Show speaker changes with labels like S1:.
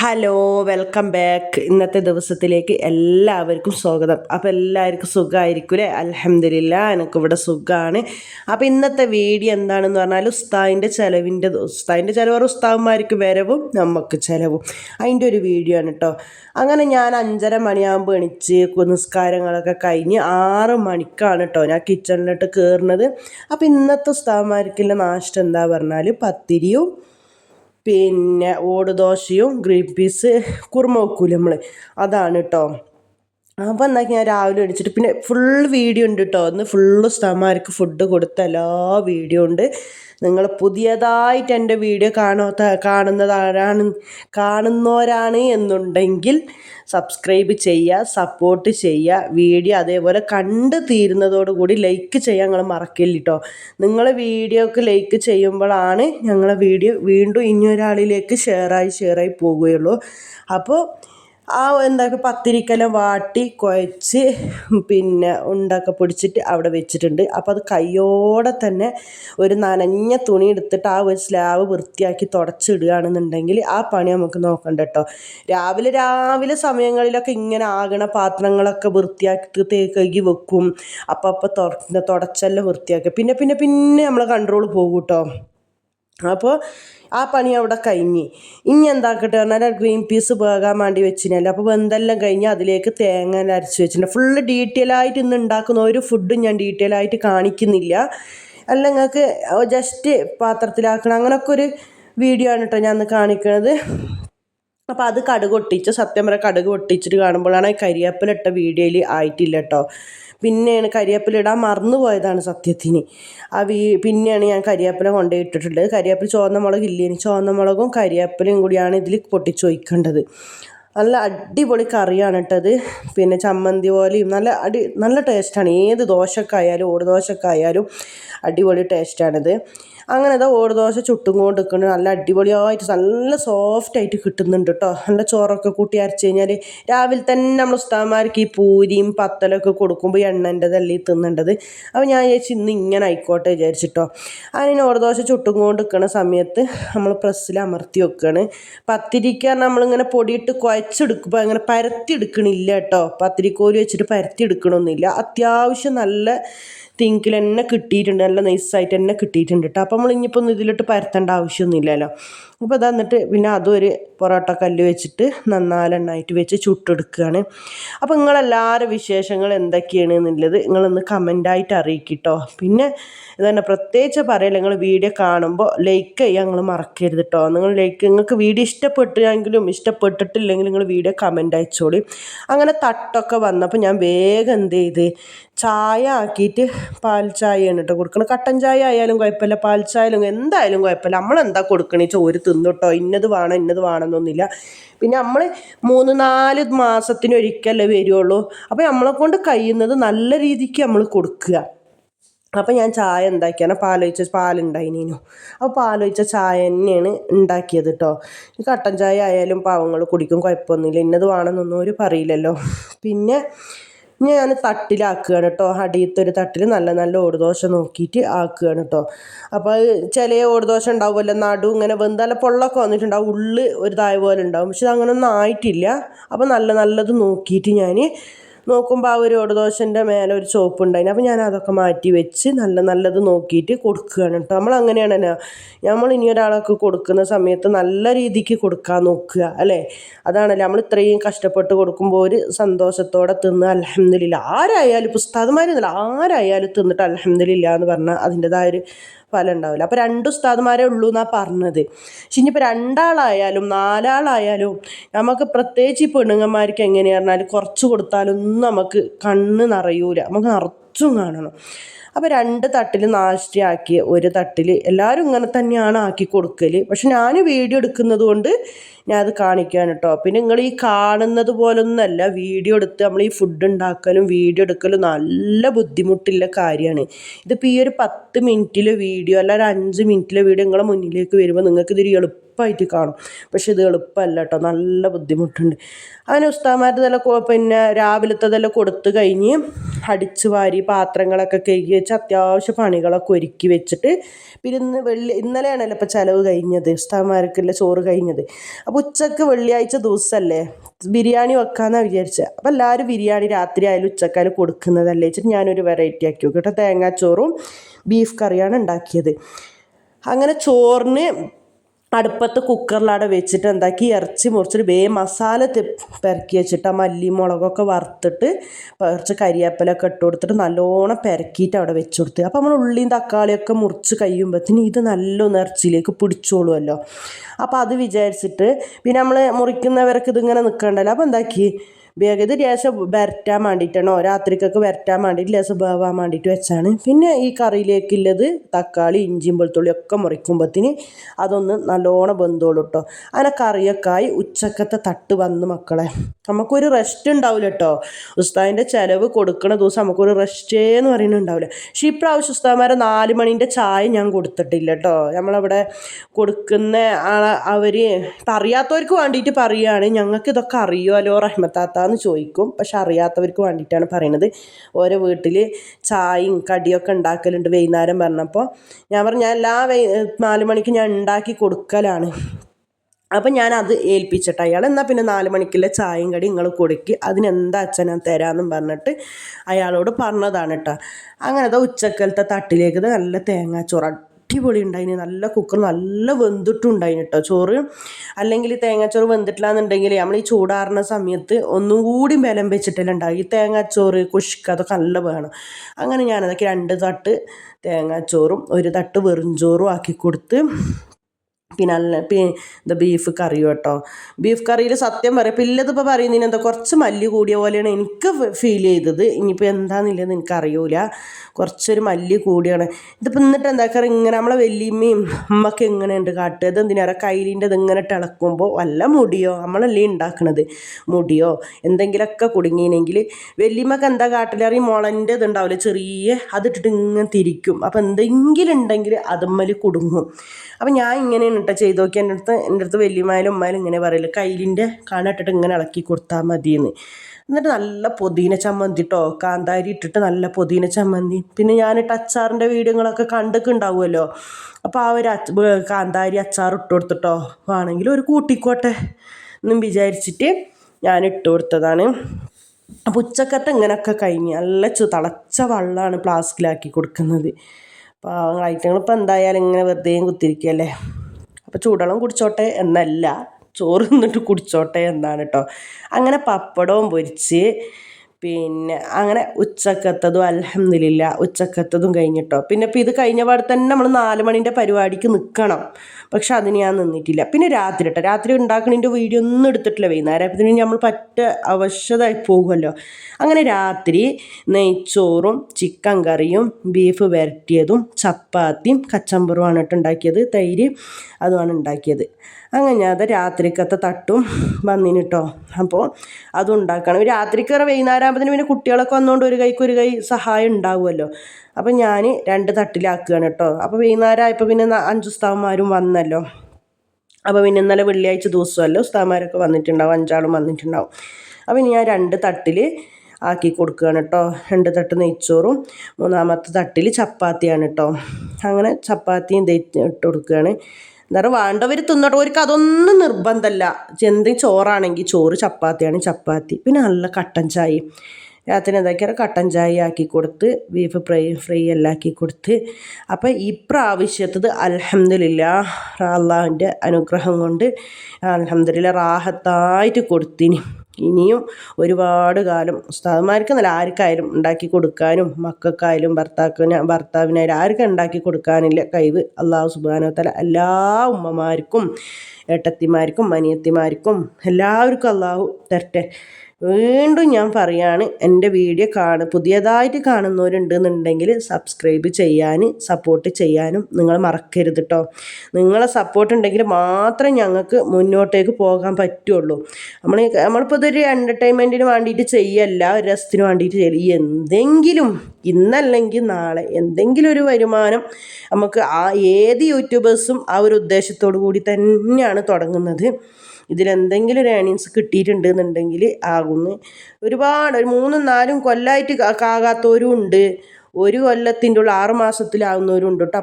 S1: Hello welcome back ഇന്നത്തെ ദിവസത്തിലേക്ക് എല്ലാവർക്കും സ്വാഗതം. അപ്പോൾ എല്ലാവർക്കും സുഖമായിരിക്കും അല്ലേ അലഹമില്ല എനിക്കിവിടെ സുഖമാണ് അപ്പോൾ ഇന്നത്തെ വീഡിയോ എന്താണെന്ന് പറഞ്ഞാൽ ഉസ്താദിന്റെ ചിലവിന്റെ ഉസ്താദിന്റെ ചിലവ് ഉസ്താവന്മാർക്ക് വരവും നമുക്ക് ചിലവും. അതിന്റെ ഒരു വീഡിയോ ആണ് കേട്ടോ അങ്ങനെ ഞാൻ അഞ്ചര മണിയാകുമ്പോൾ എണിച്ച് നിസ്കാരങ്ങളൊക്കെ കഴിഞ്ഞ് ആറ് മണിക്കാണ് കേട്ടോ ഞാൻ കിച്ചണിലോട്ട് കയറുന്നത് അപ്പോൾ ഇന്നത്തെ ഉസ്താവന്മാർക്കുള്ള നാഷ്ടം എന്താ പറഞ്ഞാൽ പത്തിരിയും പിന്നെ ഓടുദോശയും ഗ്രീൻ പീസ് കുറുമ വെക്കൂലേ നമ്മൾ അതാണ് കേട്ടോ അപ്പോൾ എന്താക്കി ഞാൻ രാവിലെ അടിച്ചിട്ട് പിന്നെ ഫുൾ വീഡിയോ ഉണ്ട് കേട്ടോ ഒന്ന് ഫുള്ള് സ്ഥമാർക്ക് ഫുഡ് കൊടുത്ത എല്ലാ വീഡിയോ ഉണ്ട്. നിങ്ങൾ പുതിയതായിട്ട് എന്റെ വീഡിയോ കാണാത്ത കാണുന്നതാരാണ് കാണുന്നവരാണ് എന്നുണ്ടെങ്കിൽ സബ്സ്ക്രൈബ് ചെയ്യുക സപ്പോർട്ട് ചെയ്യുക വീഡിയോ അതേപോലെ കണ്ട് തീരുന്നതോടുകൂടി ലൈക്ക് ചെയ്യാൻ നിങ്ങൾ മറക്കില്ല കേട്ടോ നിങ്ങൾ വീഡിയോക്ക് ലൈക്ക് ചെയ്യുമ്പോഴാണ് ഞങ്ങളെ വീഡിയോ വീണ്ടും ഇനി ഒരാളിലേക്ക് ഷെയറായി ഷെയറായി പോവുകയുള്ളൂ അപ്പോൾ ആ എന്താ പത്തിരിക്കല വാട്ടി കുഴച്ച് പിന്നെ ഉണ്ടാക്കി പൊടിച്ചിട്ട് അവിടെ വെച്ചിട്ടുണ്ട്. അപ്പോൾ അത് കയ്യോടെ തന്നെ ഒരു നനഞ്ഞ തുണി എടുത്തിട്ട് ആ ഒരു സ്ലാവ് വൃത്തിയാക്കി തുടച്ചിടുകയാണെന്നുണ്ടെങ്കിൽ ആ പണി നമുക്ക് നോക്കണ്ട കേട്ടോ. രാവിലെ രാവിലെ സമയങ്ങളിലൊക്കെ ഇങ്ങനെ ആകണ പാത്രങ്ങളൊക്കെ വൃത്തിയാക്കി തേക്കി വെക്കും. അപ്പം അപ്പം തുടച്ചെല്ലാം വൃത്തിയാക്കി പിന്നെ പിന്നെ പിന്നെ നമ്മൾ കൺട്രോൾ പോകും കേട്ടോ അപ്പോൾ ആ പണി അവിടെ കഴിഞ്ഞ്. ഇനി എന്താക്കട്ടെ പറഞ്ഞാൽ ഗ്രീൻ പീസ് വേകാൻ വേണ്ടി വെച്ചിനല്ലോ. അപ്പോൾ വെന്തെല്ലാം കഴിഞ്ഞ് അതിലേക്ക് തേങ്ങ അരച്ച് വെച്ചിട്ടുണ്ട്. ഫുള്ള് ഡീറ്റെയിൽ ആയിട്ട് ഇന്ന് ഉണ്ടാക്കുന്ന ഒരു ഫുഡും ഞാൻ ഡീറ്റെയിൽ ആയിട്ട് കാണിക്കുന്നില്ല. അല്ല നിങ്ങൾക്ക് ജസ്റ്റ് പാത്രത്തിലാക്കണം. അങ്ങനൊക്കെ ഒരു വീഡിയോ ആണ് കേട്ടോ ഞാൻ കാണിക്കുന്നത് അപ്പോൾ അത് കടുക് ഒട്ടിച്ച് സത്യം പറയാം കടുക് ഒട്ടിച്ചിട്ട് കാണുമ്പോഴാണ് കരിയാപ്പിലിട്ട വീഡിയോയിൽ ആയിട്ടില്ല കേട്ടോ. പിന്നെയാണ് കരിവേപ്പില ഇടാൻ മറന്നുപോയതാണ് സത്യത്തിന്. ആ വീ പിന്നെയാണ് ഞാൻ കരിവേപ്പില കൊണ്ടുപോയി ഇട്ടിട്ടുള്ളത് കരിവേപ്പില ചുവന്ന മുളക് ഇല്ലേനി ചുവന്ന മുളകും കരിവേപ്പിലയും കൂടിയാണ് ഇതിൽ പൊട്ടിച്ചൊഴിക്കേണ്ടത് നല്ല അടിപൊളി കറിയാണ് ഇട്ടത് പിന്നെ ചമ്മന്തി പോലെയും നല്ല അടി നല്ല ടേസ്റ്റാണ്. ഏത് ദോശക്കായാലും ഓട് ദോശക്കായാലും അടിപൊളി ടേസ്റ്റാണിത്. അങ്ങനെ ഇതാ ഓടുദോശ ചുട്ടും കൊണ്ട് നിൽക്കുന്നത് നല്ല അടിപൊളിയായിട്ട് നല്ല സോഫ്റ്റ് ആയിട്ട് കിട്ടുന്നുണ്ട് കേട്ടോ നല്ല ചോറൊക്കെ കൂട്ടി അരച്ച് കഴിഞ്ഞാൽ രാവിലെ തന്നെ നമ്മൾ ഉസ്താമാർക്ക് ഈ പൂരിയും പത്തലൊക്കെ കൊടുക്കുമ്പോൾ എണ്ണന്റെതല്ലേ തിന്നേണ്ടത്. അപ്പോൾ ഞാൻ ചേച്ചി ഇന്ന് ഇങ്ങനെ ആയിക്കോട്ടെ വിചാരിച്ചിട്ടോ. അതിന് ഓടുദോശ ചുട്ടും കൊണ്ട് നിൽക്കുന്ന സമയത്ത് നമ്മൾ പ്രസ്സിൽ അമർത്തി വെക്കുകയാണ് പത്തിരിക്കാൻ നമ്മളിങ്ങനെ പൊടിയിട്ട് കുഴച്ചെടുക്കുമ്പോൾ അങ്ങനെ പരത്തി എടുക്കണില്ല കേട്ടോ. പത്തിരിക്കോൽ വെച്ചിട്ട് പരത്തി എടുക്കണമൊന്നുമില്ല അത്യാവശ്യം നല്ല തിങ്കിൽ തന്നെ കിട്ടിയിട്ടുണ്ട് നല്ല നൈസായിട്ട് തന്നെ കിട്ടിയിട്ടുണ്ട് കേട്ടോ അപ്പോൾ നമ്മൾ ഇനിയിപ്പോൾ ഒന്നും ഇതിലിട്ട് പരത്തേണ്ട ആവശ്യമൊന്നുമില്ലല്ലോ. അപ്പോൾ അത് എന്നിട്ട് പിന്നെ അതും ഒരു പൊറോട്ട കല്ല് വെച്ചിട്ട് നന്നാലെണ്ണായിട്ട് വെച്ച് ചുട്ടെടുക്കുകയാണ് അപ്പോൾ നിങ്ങളെല്ലാവരും വിശേഷങ്ങൾ എന്തൊക്കെയാണ് എന്നുള്ളത് നിങ്ങളൊന്ന് കമന്റായിട്ട് അറിയിക്കട്ടോ. പിന്നെ ഇതന്നെ പ്രത്യേകിച്ച് പറയല നിങ്ങൾ വീഡിയോ കാണുമ്പോൾ ലൈക്ക് ചെയ്യാൻ നിങ്ങൾ മറക്കരുത് കേട്ടോ നിങ്ങൾ ലൈക്ക് നിങ്ങൾക്ക് വീഡിയോ ഇഷ്ടപ്പെട്ടുവെങ്കിലും ഇഷ്ടപ്പെട്ടിട്ടില്ലെങ്കിൽ നിങ്ങൾ വീഡിയോ കമന്റ് അയച്ചോളി. അങ്ങനെ തട്ടൊക്കെ വന്നപ്പോൾ ഞാൻ വേഗം എന്ത് ചെയ്ത് ചായ ആക്കിയിട്ട് പാൽ ചായയാണ് കേട്ടോ കൊടുക്കണം കട്ടൻ ചായ ആയാലും കുഴപ്പമില്ല പാൽ ചായ ആയാലും എന്തായാലും കുഴപ്പമില്ല. നമ്മളെന്താ കൊടുക്കണേ? ചോര് തിന്നുട്ടോ. ഇന്നത് വേണം ഇന്നത് വേണമെന്നൊന്നുമില്ല. പിന്നെ നമ്മൾ മൂന്ന് നാല് മാസത്തിനൊരിക്കലേ വരുള്ളൂ. അപ്പോൾ നമ്മളെ കൊണ്ട് കഴിയുന്നത് നല്ല രീതിക്ക് നമ്മൾ കൊടുക്കുക. അപ്പോൾ ഞാൻ ചായ ഉണ്ടാക്കിയാണ് പാലൊഴിച്ച പാലുണ്ടായിനു അപ്പോൾ പാലൊഴിച്ച ചായ തന്നെയാണ് ഉണ്ടാക്കിയത് കേട്ടോ ഈ കട്ടൻ ചായ ആയാലും പാവങ്ങൾ കുടിക്കും കുഴപ്പമൊന്നുമില്ല. ഇന്നത് വേണമെന്നൊന്നും അവർ പറയില്ലല്ലോ. പിന്നെ ഞാൻ തട്ടിലാക്കുകയാണ് കേട്ടോ അടിയത്തെ ഒരു തട്ടിൽ നല്ല നല്ല ഓടുദോശ നോക്കിയിട്ട് ആക്കുകയാണ് കേട്ടോ അപ്പോൾ ചില ഓടുദോശ ഉണ്ടാവുമല്ലോ നടു ഇങ്ങനെ വെന്താല പൊള്ളൊക്കെ വന്നിട്ടുണ്ടാവും ഉള്ളു ഒരു തായ പോലെ ഉണ്ടാവും. പക്ഷെ അങ്ങനെയൊന്നും ആയിട്ടില്ല. അപ്പോൾ നല്ല നല്ലത് നോക്കിയിട്ട് ഞാൻ നോക്കുമ്പോൾ ആ ഒരു ഓടുദോശന്റെ മേലെ ഒരു ചോപ്പ് ഉണ്ടായിന്. അപ്പോൾ ഞാൻ അതൊക്കെ മാറ്റി വെച്ച് നല്ല നല്ലത് നോക്കിയിട്ട് കൊടുക്കുകയാണ് കേട്ടോ. നമ്മൾ അങ്ങനെയാണ് തന്നെ നമ്മൾ ഇനി ഒരാളൊക്കെ കൊടുക്കുന്ന സമയത്ത് നല്ല രീതിക്ക് കൊടുക്കാൻ നോക്കുക അല്ലേ? അതാണല്ലേ നമ്മൾ ഇത്രയും കഷ്ടപ്പെട്ട് കൊടുക്കുമ്പോൾ ഒരു സന്തോഷത്തോടെ തിന്ന് അലഹമില്ല ആരായാലും പുസ്താദന്മാരെന്നല്ല ആരായാലും തിന്നിട്ട് അലഹമില്ല എന്ന് പറഞ്ഞാൽ അതിന്റെതായൊരു ഫലം ഉണ്ടാവില്ല. അപ്പോൾ രണ്ട് ഉസ്താദ്മാരെ ഉള്ളൂ എന്നാണ് പറഞ്ഞത്. പക്ഷെ ഇനിയിപ്പോൾ രണ്ടാളായാലും നാലാളായാലും നമുക്ക് പ്രത്യേകിച്ച് ഈ പെണ്ണുങ്ങന്മാർക്ക് എങ്ങനെയാ കുറച്ച് കുറച്ച് കൊടുത്താലൊന്നും നമുക്ക് കണ്ണ് നിറയൂല. നമുക്ക് നിറച്ചും കാണണം. അപ്പോൾ രണ്ട് തട്ടിൽ ആക്കി ഒരു തട്ടിൽ എല്ലാവരും ഇങ്ങനെ തന്നെയാണ് ആക്കി കൊടുക്കൽ പക്ഷെ ഞാൻ വീഡിയോ എടുക്കുന്നത് കൊണ്ട് ഞാൻ അത് കാണിക്കാൻ കേട്ടോ പിന്നെ നിങ്ങൾ ഈ കാണുന്നത് പോലൊന്നല്ല വീഡിയോ എടുത്ത് നമ്മൾ ഈ ഫുഡ് ഉണ്ടാക്കലും വീഡിയോ എടുക്കലും നല്ല ബുദ്ധിമുട്ടുള്ള കാര്യമാണ് ഇതിപ്പോൾ ഈ ഒരു പത്ത് മിനിറ്റിലെ വീഡിയോ അല്ല ഒരു അഞ്ച് മിനിറ്റിലെ വീഡിയോ നിങ്ങളെ മുന്നിലേക്ക് വരുമ്പോൾ നിങ്ങൾക്ക് ഇതൊരു എളുപ്പം എളുപ്പമായിട്ട് കാണും. പക്ഷെ ഇത് എളുപ്പമല്ല കേട്ടോ നല്ല ബുദ്ധിമുട്ടുണ്ട്. അങ്ങനെ ഉസ്താമാരതെല്ലാം പിന്നെ രാവിലത്തതെല്ലാം കൊടുത്തു കഴിഞ്ഞ് അടിച്ചു വാരി പാത്രങ്ങളൊക്കെ കഴുകി വെച്ച് അത്യാവശ്യ പണികളൊക്കെ ഒരുക്കി വെച്ചിട്ട് പിന്നെ ഇന്ന് വെള്ളി ഇന്നലെയാണല്ലോ ഇപ്പോൾ ചിലവ് കഴിഞ്ഞത് ഉസ്താമാർക്കുള്ള ചോറ് കഴിഞ്ഞത്. അപ്പോൾ ഉച്ചയ്ക്ക് വെള്ളിയാഴ്ച ദിവസമല്ലേ ബിരിയാണി വെക്കാമെന്നാണ് വിചാരിച്ചത് അപ്പോൾ എല്ലാവരും ബിരിയാണി രാത്രി ആയാലും ഉച്ചക്കായാലും കൊടുക്കുന്നതല്ലേ വെച്ചിട്ട് ഞാനൊരു വെറൈറ്റി ആക്കി നോക്കി. കേട്ടോ തേങ്ങാച്ചോറും ബീഫ് കറിയാണ് ഉണ്ടാക്കിയത്. അങ്ങനെ ചോറിന് അടുപ്പത്ത് കുക്കറിലവിടെ വെച്ചിട്ട് എന്താക്കി ഇറച്ചി മുറിച്ചിട്ട് വേ മസാല പെരക്കി വെച്ചിട്ട് ആ മല്ലി മുളകൊക്കെ വറുത്തിട്ട് കുറച്ച് കരിവേപ്പിലൊക്കെ ഇട്ട് കൊടുത്തിട്ട് നല്ലോണം പെരക്കിയിട്ട് അവിടെ വെച്ച് കൊടുത്ത്. അപ്പോൾ നമ്മൾ ഉള്ളിയും തക്കാളിയൊക്കെ മുറിച്ച് കഴിയുമ്പോഴത്തേന് ഇത് നല്ലൊന്ന് ഇറച്ചിയിലേക്ക് പിടിച്ചോളുമല്ലോ. അപ്പോൾ അത് വിചാരിച്ചിട്ട് പിന്നെ നമ്മൾ മുറിക്കുന്നവർക്ക് ഇതിങ്ങനെ നിൽക്കണ്ടല്ലോ. അപ്പോൾ എന്താക്കി വേഗം ഇത് ലേശം വരട്ടാൻ വേണ്ടിയിട്ടാണോ രാത്രിക്കൊക്കെ വരട്ടാൻ വേണ്ടിയിട്ട് ലേശം വേവാൻ വേണ്ടിയിട്ട് വെച്ചാണ്. പിന്നെ ഈ കറിയിലേക്കുള്ളത് തക്കാളി ഇഞ്ചിയും വെളുത്തുള്ളി ഒക്കെ മുറിക്കുമ്പോഴത്തിന് അതൊന്ന് നല്ലോണം വെന്തോളൂ കേട്ടോ അങ്ങനെ കറിയൊക്കെ ഉച്ചക്കത്തെ തട്ട് വന്ന് മക്കളെ. നമുക്കൊരു റെസ്റ്റ് ഉണ്ടാവില്ല കേട്ടോ ഉസ്താദിന്റെ ചിലവ് കൊടുക്കണ ദിവസം നമുക്കൊരു റെസ്റ്റേ എന്ന് പറയുന്നത് ഉണ്ടാവില്ല പക്ഷേ ഇപ്രാവശ്യം ഉസ്താദ്മാരെ നാല് മണീന്റെ ചായ ഞാൻ കൊടുത്തിട്ടില്ല കേട്ടോ നമ്മളവിടെ കൊടുക്കുന്ന അവർ ഇപ്പം അറിയാത്തവർക്ക് വേണ്ടിയിട്ട് പറയുകയാണ് ഞങ്ങൾക്ക് ഇതൊക്കെ അറിയുമല്ലോ റഹ്മത്താത്താന്ന് ചോദിക്കും. പക്ഷെ അറിയാത്തവർക്ക് വേണ്ടിയിട്ടാണ് പറയുന്നത് ഓരോ വീട്ടിൽ ചായയും കടിയൊക്കെ ഉണ്ടാക്കലുണ്ട് വൈകുന്നേരം പറഞ്ഞപ്പോൾ. ഞാൻ പറഞ്ഞു ഞാൻ എല്ലാ വൈ നാല് മണിക്ക് ഞാൻ ഉണ്ടാക്കി കൊടുക്കലാണ്. അപ്പം ഞാൻ അത് ഏൽപ്പിച്ചിട്ട് അയാൾ എന്നാൽ പിന്നെ നാല് മണിക്കുള്ള ചായയും കടി നിങ്ങൾ കൊടുക്കി. അതിനെന്താ അച്ഛൻ ഞാൻ തരാമെന്നും പറഞ്ഞിട്ട് അയാളോട് പറഞ്ഞതാണ് കേട്ടോ. അങ്ങനത്തെ ഉച്ചക്കലത്തെ തട്ടിലേക്ക് നല്ല തേങ്ങാച്ചോറ് അടിപൊളി ഉണ്ടായിന് നല്ല കുക്കർ നല്ല വെന്തിട്ടും ഉണ്ടായിന് കേട്ടോ ചോറ്. അല്ലെങ്കിൽ തേങ്ങാച്ചോറ് വെന്തിട്ടില്ല എന്നുണ്ടെങ്കിൽ നമ്മൾ ഈ ചൂടാറുന്ന സമയത്ത് ഒന്നും കൂടി ബലം വെച്ചിട്ടല്ലേ ഉണ്ടാകും ഈ തേങ്ങാച്ചോറ് കുഷ്ക അതൊക്കെ നല്ല വേണം. അങ്ങനെ ഞാനതൊക്കെ രണ്ട് തട്ട് തേങ്ങാച്ചോറും ഒരു തട്ട് വെറും ചോറും ആക്കി കൊടുത്ത് പിന്നെ ഇത് ബീഫ് കറി കേട്ടോ ബീഫ് കറിയിൽ സത്യം പറയാം ഇപ്പം ഇല്ലതിപ്പോൾ പറയുന്നതിന് എന്താ കുറച്ച് മല്ലി കൂടിയ പോലെയാണ് എനിക്ക് ഫീൽ ചെയ്തത്. ഇനിയിപ്പോൾ എന്താണെന്നില്ലെന്ന് എനിക്ക് അറിയൂല കുറച്ചൊരു മല്ലി കൂടിയാണ്. ഇതിപ്പോൾ എന്നിട്ട് എന്താ കറി ഇങ്ങനെ നമ്മളെ വല്യമ്മയും അമ്മയ്ക്ക് എങ്ങനെയുണ്ട് കാട്ടുക? ഇത് എന്തിനാ കയ്യിലിന്റെ ഇങ്ങനെ ഇളക്കുമ്പോൾ വല്ല മുടിയോ? നമ്മളല്ലേ ഉണ്ടാക്കണത് മുടിയോ? എന്തെങ്കിലുമൊക്കെ കുടുങ്ങിയിനെങ്കിൽ വല്യമ്മക്ക് എന്താ കാട്ടിലറി മുളന്റെ ഇത് ഉണ്ടാവില്ല ചെറിയ അതിട്ടിട്ട് ഇങ്ങനെ തിരിക്കും. അപ്പോൾ എന്തെങ്കിലും ഉണ്ടെങ്കിൽ അതുമ്മൽ കുടുങ്ങും. അപ്പം ഞാൻ ഇങ്ങനെയാണ് കേട്ടോ ചെയ്ത് നോക്കി എന്റെ അടുത്ത് എന്റെ അടുത്ത് വലിയമായാലും ഉമ്മായാലും ഇങ്ങനെ പറയില്ല കയ്യിലിന്റെ കാണിട്ടിട്ട് ഇങ്ങനെ ഇളക്കി കൊടുത്താൽ മതിയെന്ന്. എന്നിട്ട് നല്ല പൊതീന ചമ്മന്തി കേട്ടോ കാന്താരി ഇട്ടിട്ട് നല്ല പൊതീന ചമ്മന്തി. പിന്നെ ഞാനിട്ട് അച്ചാറിന്റെ വീഡിയോകളൊക്കെ കണ്ടൊക്കെ ഉണ്ടാവുമല്ലോ. അപ്പോൾ ആ ഒരു കാന്താരി അച്ചാർ ഇട്ട് കൊടുത്തിട്ടോ. വേണമെങ്കിൽ ഒരു കൂട്ടിക്കോട്ടെ എന്നും വിചാരിച്ചിട്ട് ഞാൻ ഇട്ട് കൊടുത്തതാണ്. അപ്പോൾ ഉച്ചക്കത്തെ ഇങ്ങനെയൊക്കെ കഴിഞ്ഞ് നല്ല തിളച്ച വെള്ളമാണ് ഫ്ലാസ്കിലാക്കി കൊടുക്കുന്നത്. അപ്പോൾ ഐറ്റങ്ങൾ ഇപ്പോൾ എന്തായാലും ഇങ്ങനെ വെറുതെ കുത്തിരിക്കുകയല്ലേ അപ്പോൾ ചൂടുവെള്ളം കുടിച്ചോട്ടെ എന്നല്ല ചോറ് തിന്നിട്ട് കുടിച്ചോട്ടെ എന്നാണ് കേട്ടോ അങ്ങനെ പപ്പടവും പൊരിച്ച് പിന്നെ അങ്ങനെ ഉച്ചക്കത്തതും അലഹമില്ല ഉച്ചക്കത്തതും കഴിഞ്ഞിട്ടോ. പിന്നെ ഇപ്പം ഇത് കഴിഞ്ഞ പാടെ തന്നെ നമ്മൾ നാല് മണീന്റെ പരിപാടിക്ക് നിൽക്കണം പക്ഷെ അതിന് ഞാൻ നിന്നിട്ടില്ല. പിന്നെ രാത്രി കേട്ടോ രാത്രി ഉണ്ടാക്കണതിന്റെ വീഡിയോ ഒന്നും എടുത്തിട്ടില്ല. വൈകുന്നേരം ആയപ്പോഴത്തേനും നമ്മൾ പറ്റ അവശതായി പോകുമല്ലോ. അങ്ങനെ രാത്രി നെയ്ച്ചോറും ചിക്കൻ കറിയും ബീഫ് വരട്ടിയതും ചപ്പാത്തിയും കച്ചമ്പറുമാണ് കേട്ടോ ഉണ്ടാക്കിയത്. തൈര് അതുമാണ് ഉണ്ടാക്കിയത്. അങ്ങനെ അത് രാത്രിക്കത്തെ തട്ടും വന്നിന് കേട്ടോ അപ്പോൾ അതുണ്ടാക്കണം രാത്രിക്ക് വൈകുന്നേരം ആകുമ്പോഴത്തേന് പിന്നെ കുട്ടികളൊക്കെ വന്നുകൊണ്ട് ഒരു കൈക്ക് ഒരു കൈ സഹായം ഉണ്ടാവുമല്ലോ. അപ്പോൾ ഞാൻ രണ്ട് തട്ടിലാക്കുകയാണ് കേട്ടോ. അപ്പോൾ വൈകുന്നേരം ആയപ്പോൾ പിന്നെ അഞ്ച് ഉസ്താവന്മാരും വന്നല്ലോ. അപ്പോൾ പിന്നെ ഇന്നലെ വെള്ളിയാഴ്ച ദിവസമല്ലോ ഉസ്താവന്മാരൊക്കെ വന്നിട്ടുണ്ടാവും അഞ്ചാളും വന്നിട്ടുണ്ടാവും. അപ്പോൾ ഞാൻ രണ്ട് തട്ടിൽ ആക്കി കൊടുക്കുകയാണ് കേട്ടോ. രണ്ട് തട്ട് നെയ്ച്ചോറും മൂന്നാമത്തെ തട്ടിൽ ചപ്പാത്തിയാണ് കേട്ടോ. അങ്ങനെ ചപ്പാത്തിയും ഇട്ട് കൊടുക്കുകയാണ്. പറയുക വേണ്ടവർ തിന്നട്ടോ. അവർക്ക് അതൊന്നും നിർബന്ധമല്ല എന്തെങ്കിലും ചോറാണെങ്കിൽ ചോറ് ചപ്പാത്തിയാണെങ്കിൽ ചപ്പാത്തി. പിന്നെ നല്ല കട്ടൻ ചായയും രാത്രി എന്താക്കിയാൽ കട്ടൻ ചായ ആക്കി കൊടുത്ത് ബീഫ് ഫ്രൈ ഫ്രൈ എല്ലാം ആക്കി കൊടുത്ത്. അപ്പോൾ ഇപ്രാവശ്യത്തത് അലഹമില്ല അള്ളാഹിന്റെ അനുഗ്രഹം കൊണ്ട് അലഹമില്ല റാഹത്തായിട്ട് കൊടുത്തിനി. ഇനിയും ഒരുപാട് കാലം ഉസ്താദന്മാർക്ക് നല്ല ആർക്കായാലും ഉണ്ടാക്കി കൊടുക്കാനും മക്കൾക്കായാലും ഭർത്താക്കിന് ഭർത്താവിനായാലും ആർക്കും ഉണ്ടാക്കി കൊടുക്കാനില്ല കഴിവ്. അള്ളാഹു സുബാനോത്തല എല്ലാ ഉമ്മമാർക്കും ഏട്ടത്തിമാർക്കും അനിയത്തിമാർക്കും എല്ലാവർക്കും അള്ളാഹു തരട്ടെ. വീണ്ടും ഞാൻ പറയാണ് എന്റെ വീഡിയോ കാണും പുതിയതായിട്ട് കാണുന്നവരുണ്ടെന്നുണ്ടെങ്കിൽ സബ്സ്ക്രൈബ് ചെയ്യാൻ സപ്പോർട്ട് ചെയ്യാനും നിങ്ങൾ മറക്കരുത് കേട്ടോ നിങ്ങളെ സപ്പോർട്ട് ഉണ്ടെങ്കിൽ മാത്രമേ ഞങ്ങൾക്ക് മുന്നോട്ടേക്ക് പോകാൻ പറ്റുള്ളൂ. നമ്മൾ നമ്മളിപ്പോൾ ഇതൊരു എന്റർടൈൻമെന്റിന് വേണ്ടിയിട്ട് ചെയ്യല്ല ഒരു രസത്തിന് വേണ്ടിയിട്ട് ചെയ്യല്ല. എന്തെങ്കിലും ഇന്നല്ലെങ്കിൽ നാളെ എന്തെങ്കിലും ഒരു വരുമാനം നമുക്ക് ആ ഏത് യൂട്യൂബേഴ്സും ആ ഒരു ഉദ്ദേശത്തോടു കൂടി തന്നെയാണ് തുടങ്ങുന്നത്. ഇതിലെന്തെങ്കിലും ഒരു ഏണിങ്സ് കിട്ടിയിട്ടുണ്ട് എന്നുണ്ടെങ്കിൽ ആകുന്നു. ഒരുപാട് ഒരു മൂന്നും നാലും കൊല്ലമായിട്ട് കാകാത്തവരും ഉണ്ട്. ഒരു കൊല്ലത്തിന്റെ ഉള്ളിൽ ആറ് മാസത്തിലാവുന്നവരും ഉണ്ട് കേട്ടോ